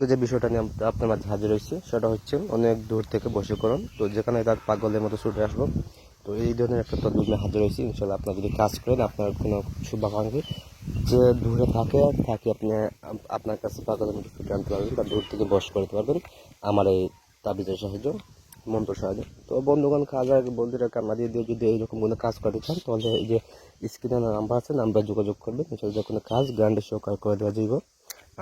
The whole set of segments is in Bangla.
যে বিষয়টা নিয়ে আপনার মাঝে হাজির হয়েছে, সেটা হচ্ছে অনেক দূর থেকে বশীকরণ। তো যেখানে তার পাগলের মতো ছুটে আসব। তো এই ধরনের একটা তদবির নিয়ে হাজির হয়েছি। ইনশাল্লাহ আপনার যদি কাজ করেন, আপনার কোনো শুভাকাঙ্ক্ষী যে দূরে থাকে থাকে আপনি আপনার কাছে পাগলের মতো ছুটে আনতে পারবেন বা দূর থেকে বস করতে পারবেন। আমার এই তাবিজের সাহায্য, মন্ত্র সাহায্য। তো বন্ধুগণ কাজ আর বন্ধুরা কান্না দিয়ে দিয়ে যদি এইরকম কোনো কাজ করতে চান, তাহলে এই যে স্ক্রিনে নাম্বার আছে নাম্বার যোগাযোগ করবেন। ইনশাল্লাহ যে কোনো কাজ গ্রান্ডের সহকার করে দেওয়া যাইব।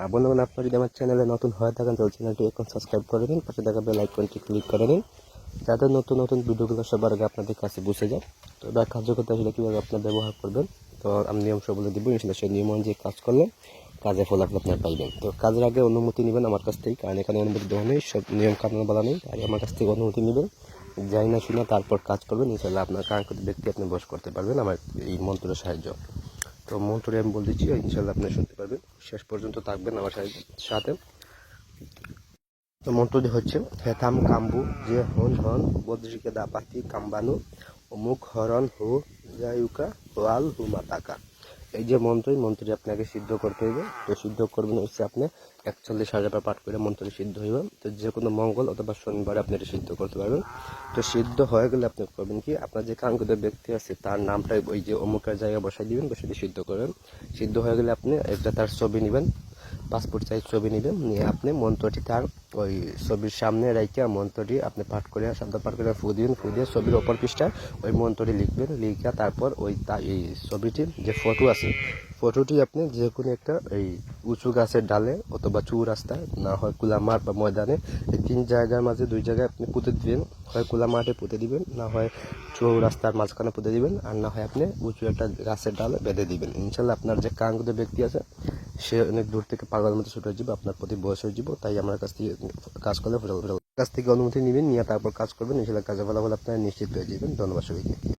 আর বন্ধুগণ আপনারা যদি আমার চ্যানেলে নতুন হয়ে থাকেন, তাহলে চ্যানেলটি এখন সাবস্ক্রাইব করে দিন, পাশে দেখা বেল আইকনটি ক্লিক করে দিন, যাতে নতুন নতুন ভিডিওগুলো সবার আগে আপনাদের কাছে বসে যায়। তো এবার কার্যকরতা আসলে কীভাবে আপনার ব্যবহার করবেন, তো আমি নিয়ম সব বলে দিব ইনশাল্লাহ সেই নিয়ম অনুযায়ী কাজ করলে কাজে ফলাফল আপনার পাইবেন তো কাজের আগে অনুমতি নেবেন আমার কাছ থেকে, কারণ এখানে অনুমতি দেওয়া নেই, সব নিয়ম কানুন বলা নেই, তাই আমার কাছ থেকে অনুমতি নেবেন। যাই না শুনে তারপর কাজ করবেন ইনশাল্লাহ আপনার কাঙ্ক্ষিত ব্যক্তি আপনি বস করতে পারবেন, আমার এই মন্ত্রের সাহায্য। তো মন্ত্রে, আমি বলে দিচ্ছি ইনশাল্লাহ আপনি শুনতে পারবেন। শেষ পর্যন্ত থাকবেন আমার সাথে- সাথে। তো মন্ত্রটি হচ্ছে হেথাম কাম্বু, যে হন হন বদ্রিকে দাপাতি কাম্বানু, অমুক হরণ হু জায়ুকা ওয়াল হু মাতাকা। এই যে মন্ত্র এই মন্ত্রটি আপনাকে সিদ্ধ করতে হবে তো সিদ্ধ করবেন হচ্ছে আপনি একচল্লিশ হাজার পাঠ করে মন্ত্রটি সিদ্ধ হইবে। তো যে কোনো মঙ্গল অথবা শনিবারে আপনি এটা সিদ্ধ করতে পারবেন। তো সিদ্ধ হয়ে গেলে আপনি করবেন কি, আপনার যে কাঙ্ক্ষিত ব্যক্তি আছে, তার নামটা ওই যে অমুকের জায়গায় বসাই দিবেন, বসে সিদ্ধ করবেন। সিদ্ধ হয়ে গেলে আপনি একটা তার ছবি নেবেন, পাসপোর্ট সাইজ ছবি নেবেন। নিয়ে আপনি মন্ত্রটি তার ওই ছবির সামনে রেখে মন্ত্রটি আপনি পাঠ করে শব্দ পাঠ করে ফু দিবেন ফু দিয়ে ছবির ওপর পৃষ্ঠায় ওই মন্ত্রটি লিখবেন, লিখে তারপর ওই এই ছবিটির যে ফটো আছে, ফটোটি আপনি যে কোনো একটা এই উঁচু গাছের ডালে অথবা চু রাস্তায়, না হয় কুলা মাঠ বা ময়দানে, এই তিন জায়গার মাঝে দুই জায়গায় আপনি পুঁতে দিবেন, হয় কুলা মাঠে পুঁতে দিবেন, না হয় চৌ রাস্তার মাঝখানে পুঁতে দিবেন, আর না হয় আপনি উঁচু একটা গাছের ডালে বেঁধে দিবেন। ইনশাল্লাহ আপনার যে কাঙ্ক্ষিত ব্যক্তি আছে সে অনেক দূর থেকে পাগলের মতো ছুটে যাবে আপনার প্রতি বয়স হয়ে যাব, তাই আমার কাছ থেকে কাজ করলে ফলাফল কাছ থেকে অনুমতি নেবেন, নিয়ে তারপর কাজ করবেন ইনশাল্লাহ কাজে ফলাফল আপনারা নিশ্চিত হয়ে যাবেন। ধন্যবাদ সবাইকে।